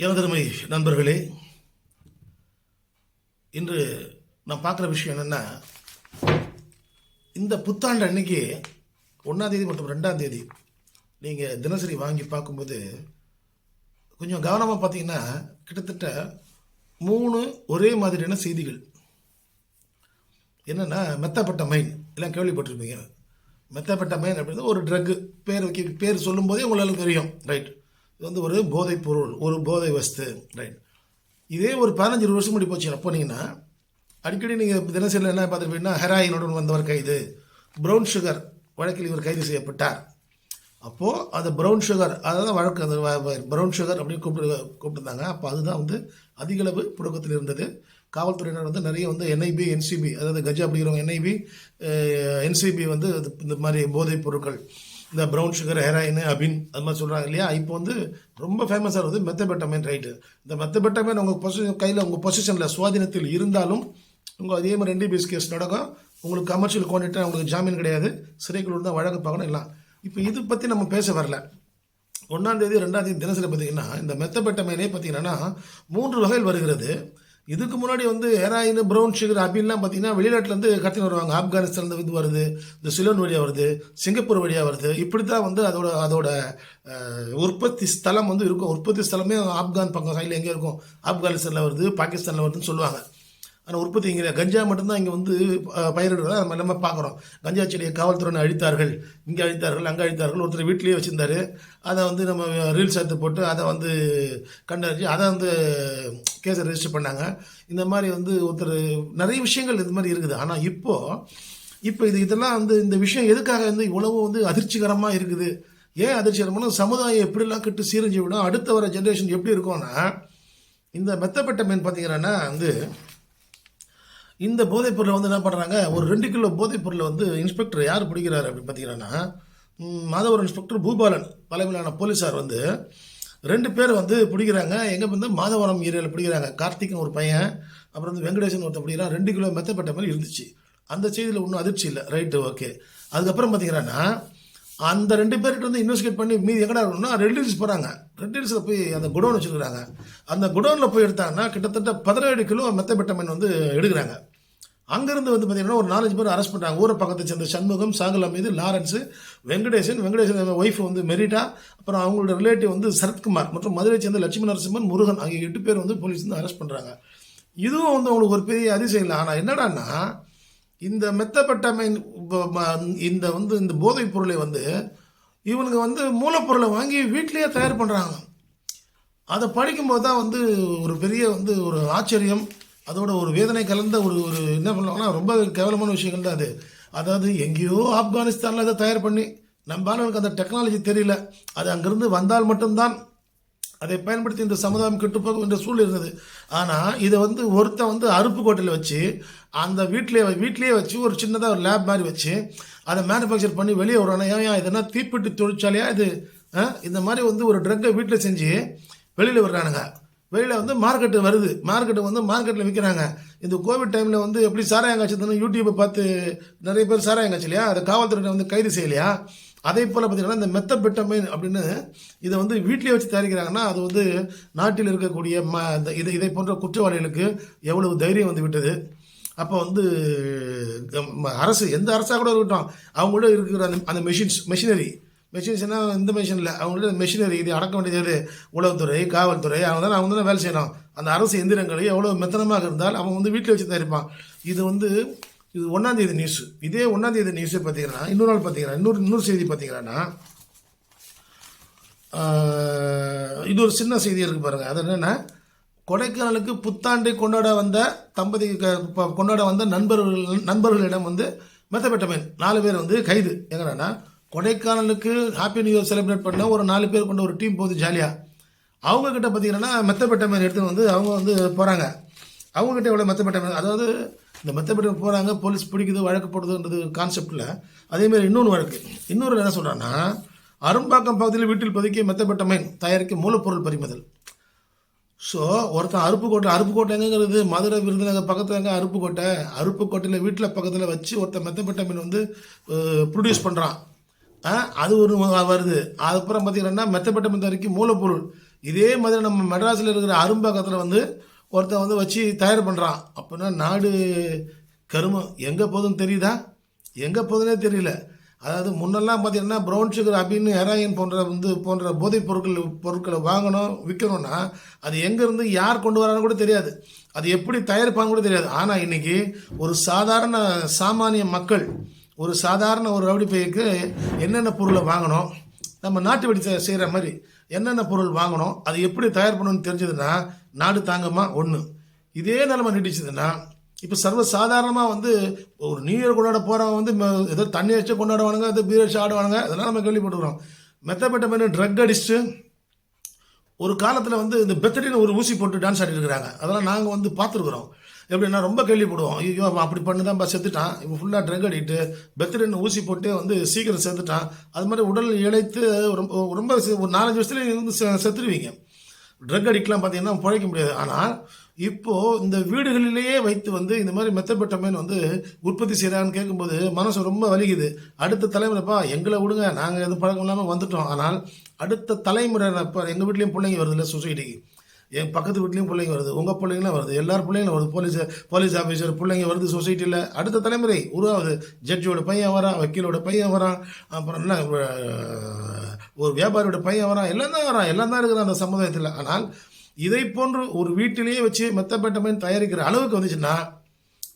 எனதருமை நண்பர்களே. இன்று நான் பார்க்குற விஷயம் என்னென்னா இந்த புத்தாண்டு அன்னைக்கு ஒன்றாம் தேதி மற்றும் ரெண்டாம் தேதி நீங்கள் தினசரி வாங்கி பார்க்கும்போது கொஞ்சம் கவனமாக பார்த்தீங்கன்னா கிட்டத்தட்ட மூணு ஒரே மாதிரியான செய்திகள். என்னென்னா மெத்தப்பட்ட மைன். எல்லாம் கேள்விப்பட்டிருப்பீங்க. மெத்தப்பட்ட மைன் அப்படின்றது ஒரு ட்ரக்கு பேர் வைக்க பேர் சொல்லும்போதே உங்களுக்கு தெரியும். ரைட் இது வந்து ஒரு போதைப் பொருள் ஒரு போதை வஸ்து ரைட் இதே ஒரு பதினஞ்சு இருபது வருஷம் முடி போச்சு போனீங்கன்னா அடிக்கடி நீங்கள் தினசரியில் என்ன பார்த்துருப்பீங்கன்னா ஹெராயினுடன் வந்தவர் கைது ப்ரௌன் சுகர் வழக்கில் இவர் கைது செய்யப்பட்டார். அப்போது அந்த ப்ரௌன் சுகர் அதான் வழக்கு அந்த ப்ரௌன் சுகர் அப்படின்னு கூப்பிட்டு கூப்பிட்டுருந்தாங்க. அப்போ அதுதான் வந்து அதிகளவு புழக்கத்தில் இருந்தது. காவல்துறையினர் வந்து நிறைய வந்து என்ஐபி என்சிபி அதாவது கஜா அப்படிங்கிறவங்க என்ஐபி என்சிபி வந்து இந்த மாதிரி போதைப் பொருட்கள் இந்த ப்ரௌன் சுகர் ஹெராயின் அபின் அது மாதிரி சொல்கிறாங்க இல்லையா? இப்போ வந்து ரொம்ப ஃபேமஸாக இருக்குது மெத்தபெட்டமைன் ரைட்டு இந்த மெத்தபெட்டமைன் உங்கள் பொசிஷன் கையில் உங்கள் பொசிஷனில் சுவாதீனத்தில் இருந்தாலும் உங்கள் அதே மாதிரி என்டிபிஎஸ் கேஸ் நடக்கும். உங்களுக்கு கமர்ஷியல் குவான்டிட்டி உங்களுக்கு ஜாமீன் கிடையாது. சிறைக்குள்ள தான் வழக்கு பார்க்கணும் எல்லாம். இப்போ இது பற்றி நம்ம பேச வரல. ஒன்றாம் தேதி ரெண்டாம் தேதி தினசரி பார்த்தீங்கன்னா இந்த மெத்தப்பெட்டமைனே பார்த்தீங்கன்னா மூன்று வகையில் வருகிறது. இதுக்கு முன்னாடி வந்து ஹெராயின் ப்ரௌன் சுகர் அப்படின்லாம் பார்த்தீங்கன்னா வெளிநாட்டிலேருந்து கடத்தின்னு வருவாங்க. ஆப்கானிஸ்தான்லேருந்து இது வருது இந்த சிலோன் வழியாக வருது சிங்கப்பூர் வழியாக வருது. இப்படி தான் வந்து அதோட அதோட உற்பத்தி ஸ்தலம் வந்து இருக்கும். உற்பத்தி ஸ்தலமே ஆப்கான் பக்கம் சைடில் எங்கே இருக்கும். ஆப்கானிஸ்தானில் வருது பாகிஸ்தானில் வருதுன்னு சொல்லுவாங்க. ஆனால் உற்பத்தி இங்கே கஞ்சா மட்டும்தான் இங்கே வந்து பயிரிடுறதா நம்ம எல்லாமே பார்க்குறோம். கஞ்சா செடியை காவல்துறையினர் அழித்தார்கள் இங்கே அழித்தார்கள் அங்கே அழித்தார்கள் ஒருத்தர் வீட்லேயே வச்சுருந்தாரு. அதை வந்து நம்ம ரீல்ஸ் எடுத்து போட்டு அதை வந்து கண்டறிஞ்சு அதை வந்து கேஸை ரெஜிஸ்டர் பண்ணாங்க. இந்த மாதிரி வந்து ஒருத்தர் நிறைய விஷயங்கள் இது மாதிரி இருக்குது. ஆனால் இப்போது இப்போ இது இதெல்லாம் வந்து இந்த விஷயம் எதுக்காக வந்து இவ்வளவு வந்து அதிர்ச்சிகரமாக இருக்குது? ஏன் அதிர்ச்சிகரமான சமுதாயம் எப்படிலாம் கெட்டு சீரஞ்சு விடும்? அடுத்த வர ஜென்ரேஷன் எப்படி இருக்கும்னா இந்த மெத்தப்பட்ட மீன் பார்த்தீங்கன்னா வந்து இந்த போதைப் பொருளை வந்து என்ன பண்ணுறாங்க ஒரு ரெண்டு கிலோ போதைப் பொருளை வந்து இன்ஸ்பெக்டர் யார் பிடிக்கிறாரு அப்படின்னு பார்த்தீங்கன்னா மாதவரம் இன்ஸ்பெக்டர் பூபாலன் தலைமையிலான போலீஸார் வந்து ரெண்டு பேர் வந்து பிடிக்கிறாங்க. எங்கே வந்து மாதவரம் ஏரியாவில் பிடிக்கிறாங்க. கார்த்திக்னு ஒரு பையன் அப்புறம் வந்து வெங்கடேசன் ஒருத்தர் பிடிக்கிறான். ரெண்டு கிலோ மெத்தப்பட்ட மாதிரி இருந்துச்சு. அந்த செய்தியில் ஒன்றும் அதிர்ச்சி இல்லை. Right okay. அதுக்கப்புறம் பார்த்தீங்கன்னா அந்த ரெண்டு பேர்கிட்ட வந்து இன்வெஸ்டிகேட் பண்ணி மீதி எங்கடா இருக்கணும்னா ரெட் ஹில்ஸ் போகிறாங்க ரெட் ஹில்ஸில் போய் அந்த குடோன் வச்சுருக்கிறாங்க. அந்த குடோனில் போய் எடுத்தாங்கன்னா கிட்டத்தட்ட பதினேழு கிலோ மெத்தபெட்டமைன் வந்து எடுக்கிறாங்க. அங்கேருந்து வந்து பார்த்தீங்கன்னா ஒரு நாலஞ்சு பேர் அரெஸ்ட் பண்ணுறாங்க ஊரை பக்கத்தை சேர்ந்த சண்முகம் சாகுலா மீது லாரன்ஸு வெங்கடேசன். வெங்கடேசன் ஒய்ஃப் வந்து மெரிட்டா. அப்புறம் அவங்களோட ரிலேட்டிவ் வந்து சரத்குமார் மற்றும் மதுரை சேர்ந்த லட்சுமி நரசிம்மன் முருகன் ஆகிய எட்டு பேர் வந்து போலீஸ் வந்து அரெஸ்ட் பண்ணுறாங்க இதுவும் வந்து அவங்களுக்கு ஒரு பெரிய அதிசயம். இல்லை ஆனால் என்னடான்னா இந்த மெத்தப்பட்டமை இந்த வந்து இந்த போதைப் பொருளை வந்து இவனுங்க வந்து மூலப்பொருளை வாங்கி வீட்டிலேயே தயார் பண்ணுறாங்க அதை படிக்கும்போது தான் வந்து ஒரு பெரிய வந்து ஒரு ஆச்சரியம் அதோட ஒரு வேதனை கலந்த ஒரு ஒரு என்ன பண்ணுவாங்கன்னா ரொம்ப கேவலமான விஷயங்கள் தான் அது. அதாவது எங்கேயோ ஆப்கானிஸ்தானில் அதை தயார் பண்ணி நம்ம ஆளுங்களுக்கு அந்த டெக்னாலஜி தெரியல. அது அங்கேருந்து வந்தால் மட்டும்தான் அதை பயன்படுத்தி இந்த சமுதாயம் கெட்டுப்போகும் என்ற சூழல் இருந்தது. ஆனால் இதை வந்து ஒருத்தன் வந்து அருப்புக்கோட்டையில் வச்சு அந்த வீட்டிலே வீட்லேயே வச்சு ஒரு சின்னதாக ஒரு லேப் மாதிரி வச்சு அதை மேனுஃபேக்சர் பண்ணி வெளியே வரானா ஏன் இதெல்லாம் இதென்னா தீப்பெட்டி இது இந்த மாதிரி வந்து ஒரு ட்ரக்கை வீட்டில் செஞ்சு வெளியில் வர்றானுங்க வெளியில் வந்து மார்க்கெட்டு வருது. மார்க்கெட்டு வந்து மார்க்கெட்டில் விற்கிறாங்க இந்த கோவிட் டைமில் வந்து எப்படி சாராயங்காட்சி தானே யூடியூப்பை பார்த்து நிறைய பேர் சாராயங்காட்சி இல்லையா? அதை காவல்துறையினர் வந்து கைது செய்யலையா? அதே போல் பார்த்தீங்கன்னா இந்த மெத்தபெட்டமைன் அப்படின்னு இதை வந்து வீட்டிலே வச்சு தயாரிக்கிறாங்கன்னா அது வந்து நாட்டில் இருக்கக்கூடிய ம இந்த இதை இதை போன்ற குற்றவாளிகளுக்கு எவ்வளவு தைரியம் வந்து விட்டது? அப்போ வந்து ம- அரசு எந்த அரசாக கூட இருக்கட்டும் அவங்களோட இருக்கிற அந்த அந்த மெஷின்ஸ் மெஷினரி மெஷின்ஸ்னால் இந்த மெஷின் இல்லை. அவங்கள்ட்ட மெஷினரி இது அடக்க வேண்டியது உளவுத்துறை காவல்துறை அவங்க தான் அவங்க தானே வேலை செய்யணும். அந்த அரசு எந்திரங்களை எவ்வளோ மெத்தனமாக இருந்தால் அவன் வந்து வீட்டில் வச்சு தயாரிப்பான் இது வந்து இது ஒன்றாந்தேதி நியூஸ் இதே ஒன்றாந்தேதி நியூஸை பார்த்தீங்கன்னா இன்னொரு நாள் பார்த்தீங்கன்னா இன்னொரு இன்னொரு செய்தி பார்த்தீங்கன்னா இது ஒரு சின்ன செய்தி இருக்குது பாருங்கள் அது என்னென்னா கொடைக்கானலுக்கு புத்தாண்டை கொண்டாட வந்த தம்பதி க- ப- கொண்டாட வந்த நண்பர்கள் நண்பர்களிடம் வந்து மெத்தபெட்டமைன் நாலு பேர் வந்து கைது. எங்கன்னா கொடைக்கானலுக்கு ஹாப்பி நியூ இயர் செலிப்ரேட் பண்ண ஒரு நாலு பேர் கொண்ட ஒரு டீம் போகுது ஜாலியாக அவங்கக்கிட்ட பார்த்தீங்கன்னா பார்த்தீங்கன்னா மாதிரி எடுத்து வந்து அவங்க வந்து போகிறாங்க அவங்கக்கிட்ட எவ்வளோ மெத்தப்பட்ட மாதிரி அதாவது இந்த மெத்தப்பட்ட போகிறாங்க போலீஸ் பிடிக்குது வழக்கு போடுதுன்றது கான்செப்டில் அதேமாதிரி இன்னொன்று வழக்கு. இன்னொரு என்ன சொல்கிறான்னா அரும்பாக்கம் பகுதியில் வீட்டில் பதுக்கிய மெத்தபெட்டமைன் தயாரிக்க மூலப்பொருள் பறிமுதல். ஸோ ஒருத்தன் அருப்புக்கோட்டை அருப்புக்கோட்டைங்கிறது மதுரை விருதுநகர் பக்கத்தில் எங்க? அருப்புக்கோட்டை அருப்புக்கோட்டையில் வீட்டில் பக்கத்தில் வச்சு ஒருத்தன் மெத்தப்பட்ட மீன் வந்து ப்ரொடியூஸ் பண்ணுறான் அது ஒரு வருது. அதுக்கப்புறம் பார்த்தீங்கன்னா மெத்தப்பட்ட மீன் வரைக்கும் மூலப்பொருள். இதே மாதிரி நம்ம மெட்ராஸில் இருக்கிற அரும்பாக்கத்தில் வந்து ஒருத்தன் வந்து வச்சு தயார் பண்ணுறான் அப்படின்னா நாடு கருமம். எங்கே போகுதுன்னு தெரியுதா? எங்கே போகுதுன்னே தெரியல. அதாவது முன்னெல்லாம் பார்த்தீங்கன்னா ப்ரௌன் சுகர் அப்படின்னு ஹெராயின் போன்ற வந்து போன்ற போதைப் பொருட்கள் பொருட்களை வாங்கணும் விற்கணும்னா அது எங்கேருந்து யார் கொண்டு வரான்னு கூட தெரியாது. அது எப்படி தயாரிப்பான்னு கூட தெரியாது. ஆனால் இன்னைக்கு ஒரு சாதாரண சாமானிய மக்கள் ஒரு சாதாரண ஒரு ரவுடி பையக்கு என்னென்ன பொருளை வாங்கணும்? நம்ம நாட்டு வெடி செய்கிற மாதிரி என்னென்ன பொருள் வாங்கணும்? அது எப்படி தயார் பண்ணணும்னு தெரிஞ்சதுன்னா நாடு தாங்கம்மா ஒன்று இதே நிலமை நீடிச்சதுன்னா இப்போ சர்வ சாதாரணமாக வந்து ஒரு நியூ இயர் கொண்டாட போகிறவங்க வந்து ஏதோ தண்ணி வச்சு கொண்டாடுவானுங்க ஏதோ பீர் வச்சு ஆடுவானுங்க அதெல்லாம் நம்ம கேள்விப்பட்டுக்கிறோம் மெத்தப்பட்ட மாதிரி ட்ரக் அடிச்சுட்டு ஒரு காலத்தில் வந்து இந்த பெத்தடின்னு ஒரு ஊசி போட்டு டான்ஸ் ஆடிட்டு இருக்கிறாங்க. அதெல்லாம் நாங்கள் வந்து பார்த்துருக்குறோம். எப்படின்னா ரொம்ப கேள்விப்படுவோம் ஐயோ அவன் அப்படி பண்ணி தான் செத்துட்டான். இவன் ஃபுல்லாக ட்ரக் அடிட்டு பெத்திரன் ஊசி போட்டு வந்து சீக்கிரம் செத்துட்டான். அது மாதிரி உடல் இழைத்து ரொம்ப ரொம்ப ஒரு நாலஞ்சு வருஷத்துல இருந்து செத்துருவீங்க. ட்ரக் அடிக்கலாம் பார்த்தீங்கன்னா பிழைக்க முடியாது. ஆனால் இப்போது இந்த வீடுகளிலேயே வைத்து வந்து இந்த மாதிரி மெத்தப்பட்டமேன் வந்து உற்பத்தி செய்கிறான்னு கேட்கும்போது மனசு ரொம்ப வலிக்குது. அடுத்த தலைமுறைப்பா எங்களை விடுங்க. நாங்கள் எதுவும் பழக்கம் இல்லாமல் வந்துட்டோம். ஆனால் அடுத்த தலைமுறை இப்போ எங்கள் வீட்லேயும் பிள்ளைங்க வருது இல்லை சொசைட்டிக்கு என் பக்கத்து வீட்லேயும் பிள்ளைங்க வருது உங்கள் பிள்ளைங்களும் வருது எல்லார் பிள்ளைங்களும் வருது போலீஸ் போலீஸ் ஆஃபீஸர் பிள்ளைங்க வருது சொசைட்டியில் அடுத்த தலைமுறை உருவாகுது. ஜட்ஜோட பையன் வரான் வக்கீலோட பையன் வரான் அப்புறம் என்ன ஒரு வியாபாரியோட பையன் வரான் எல்லாம் தான் வரான் எல்லாம் தான் இருக்கிற அந்த சமுதாயத்தில். ஆனால் இதை போன்று ஒரு வீட்டிலேயே வச்சு மெத்தப்பட்டமைன் தயாரிக்கிற அளவுக்கு வந்துச்சுன்னா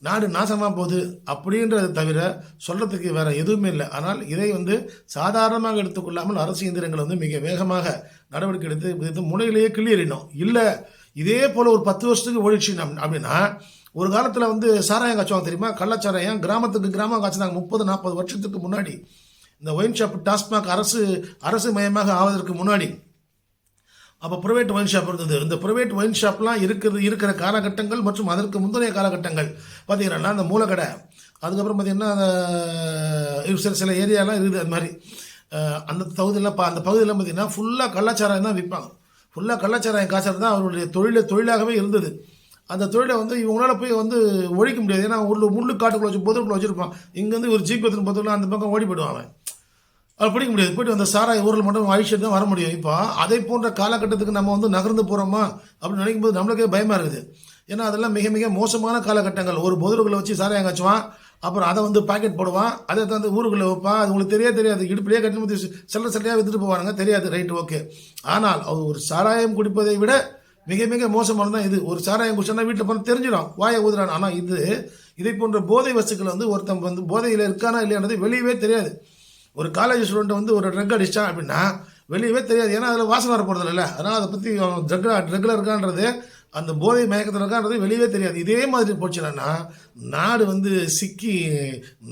நாடு நாசமாக போகுது அப்படின்றத தவிர சொல்கிறதுக்கு வேற எதுவுமே இல்லை. ஆனால் இதை வந்து சாதாரணமாக எடுத்துக்கொள்ளாமல் அரசு இயந்திரங்கள் வந்து மிக வேகமாக நடவடிக்கை எடுத்து இது முனையிலேயே கிளியறினோம் இல்லை இதே போல் ஒரு பத்து வருஷத்துக்கு ஓடிச்சு நம் அப்படின்னா ஒரு காலத்தில் வந்து சாராயம் காய்ச்சுவாங்க தெரியுமா? கள்ளச்சாராயம் கிராமத்துக்கு கிராமம் காய்ச்சினாங்க முப்பது நாற்பது வருஷத்துக்கு முன்னாடி. இந்த ஒயின் ஷாப் டாஸ்மாக் அரசு அரசு மயமாக ஆவதற்கு முன்னாடி அப்போ ப்ரைவேட் ஒயின் ஷாப் இருந்தது. இந்த ப்ரைவேட் ஒயின் ஷாப்லாம் இருக்கிறது இருக்கிற காலகட்டங்கள் மற்றும் அதற்கு முந்தைய காலகட்டங்கள். பார்த்தீங்கன்னா அந்த மூலக்கடை. அதுக்கப்புறம் பார்த்தீங்கன்னா அந்த சில சில ஏரியாலாம் இருக்குது அது மாதிரி. அந்த பகுதியெல்லாம் அந்த பகுதியெல்லாம் பார்த்தீங்கன்னா ஃபுல்லாக கள்ளச்சாராயம் தான் விற்பாங்க ஃபுல்லாக கள்ளச்சாராயம் காய்ச்சல் தான் அவருடைய தொழிலை தொழிலாகவே இருந்தது. அந்த தொழிலை வந்து இவங்களால போய் வந்து ஒழிக்க முடியாது. ஏன்னா உள்ள முள்ளு காட்டுக்குள்ள வச்சு பொதுக்குள்ள வச்சுருப்பான். இங்கேருந்து ஒரு ஜீப் எடுத்துன்னு போதுக்குள்ள அந்த பக்கம் ஓடி போயிடுவான் அவன். அது பிடிக்க முடியாது. போயிட்டு அந்த சாராய ஊரில் மட்டும் அழிச்சிட்டு தான் வர முடியும். இப்போ அதே போன்ற காலகட்டத்துக்கு நம்ம வந்து நகர்ந்து போகிறோமா அப்படின்னு நினைக்கும் போது நம்மளுக்கே பயமாக இருக்குது. ஏன்னா அதெல்லாம் மிக மிக மோசமான காலகட்டங்கள். ஒரு பொதுருக்குள்ள வச்சு சாராயம் காய்ச்சுவான் அப்புறம் அதை வந்து பாக்கெட் போடுவான் அதை தந்து ஊருக்குள்ளே வைப்பான். அது உங்களுக்கு தெரியாது தெரியாது. இடுப்பிலேயே கட்டி முத்தி செல்ல செல்லையாக வித்துட்டு போவானுங்க. தெரியாது. ரைட்டு ஓகே ஆனால் அவர் ஒரு சாராயம் குடிப்பதை விட மிக மிக மோசமானது தான் இது. ஒரு சாராயம் குடிச்சோன்னா வீட்டில் போனால் தெரிஞ்சிடும். வாயை ஊதுறான். ஆனால் இது இதை போன்ற போதை வசுக்களை வந்து ஒருத்தன் வந்து போதையில் இருக்கானா இல்லையானது வெளியவே தெரியாது. ஒரு காலேஜ் ஸ்டூடெண்ட் வந்து ஒரு ட்ரக் அடிச்சிட்டான் அப்படின்னா வெளியவே தெரியாது. ஏன்னா அதில் வாசனை வர போகிறது இல்லை. அதனால் அதை பற்றி ட்ரக் ட்ரக்கில் இருக்கான்றது அந்த போதை மயக்கத்தில் இருக்கான்றது வெளியவே தெரியாது. இதே மாதிரி போச்சுன்னா நாடு வந்து சிக்கி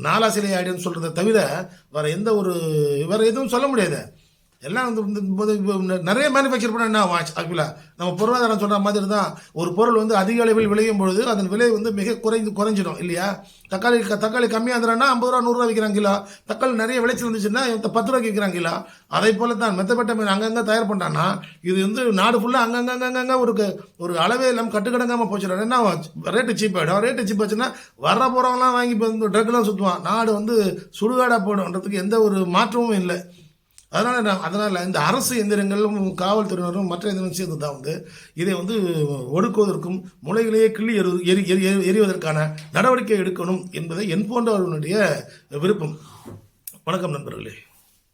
நாலாசிலை ஆயிடுன்னு சொல்கிறத தவிர வேறு எந்த ஒரு வேறு எதுவும் சொல்ல முடியாது. எல்லாம் வந்து இப்போ நிறைய மேனுஃபேக்சர் பண்ண என்ன ஆக்சுவலாக நம்ம பொருளாதாரம் சொல்கிற மாதிரி தான் ஒரு பொருள் வந்து அதிக அளவில் விளையும் பொழுது அதன் விலை வந்து மிக குறைந்து குறைஞ்சிடும் இல்லையா? தக்காளி தக்காளி கம்மியாக இருந்துறான்னா ஐம்பது ரூபா நூறுரூவா விற்கிறாங்க கிலோ. தக்காளி நிறைய விளைச்சல் இருந்துச்சுன்னா பத்து ரூபாய்க்கு விற்கிறாங்க கிலோ. அதே போல தான் மெத்தப்பட்ட மீன் அங்கங்கே தயார் பண்ணான்னா இது வந்து நாடு ஃபுல்லாக அங்கங்கே அங்கங்கே ஒரு ஒரு அளவே இல்லாமல் கட்டுக்கடங்காமல் போச்சுடும் என்ன ரேட்டு சீப் ஆகிடும் ரேட்டு சீப் ஆச்சுன்னா வர போகிறவங்களாம் வாங்கி இப்போ ட்ரக்லாம் சுற்றுவான் நாடு வந்து சுடுகாடாக போடுன்றதுக்கு எந்த ஒரு மாற்றமும் இல்லை. அதனால் நான் அதனால் இந்த அரசு எந்திரங்களும் காவல்துறையினரும் மற்ற எந்திரம் சேர்ந்து தான் வந்து இதை வந்து ஒடுக்குவதற்கும் முளைகளையே கிள்ளி எரு எரி எரி- எறிவதற்கான நடவடிக்கை எடுக்கணும் என்பதை என் போன்றவர்களுடைய விருப்பம். வணக்கம் நண்பர்களே.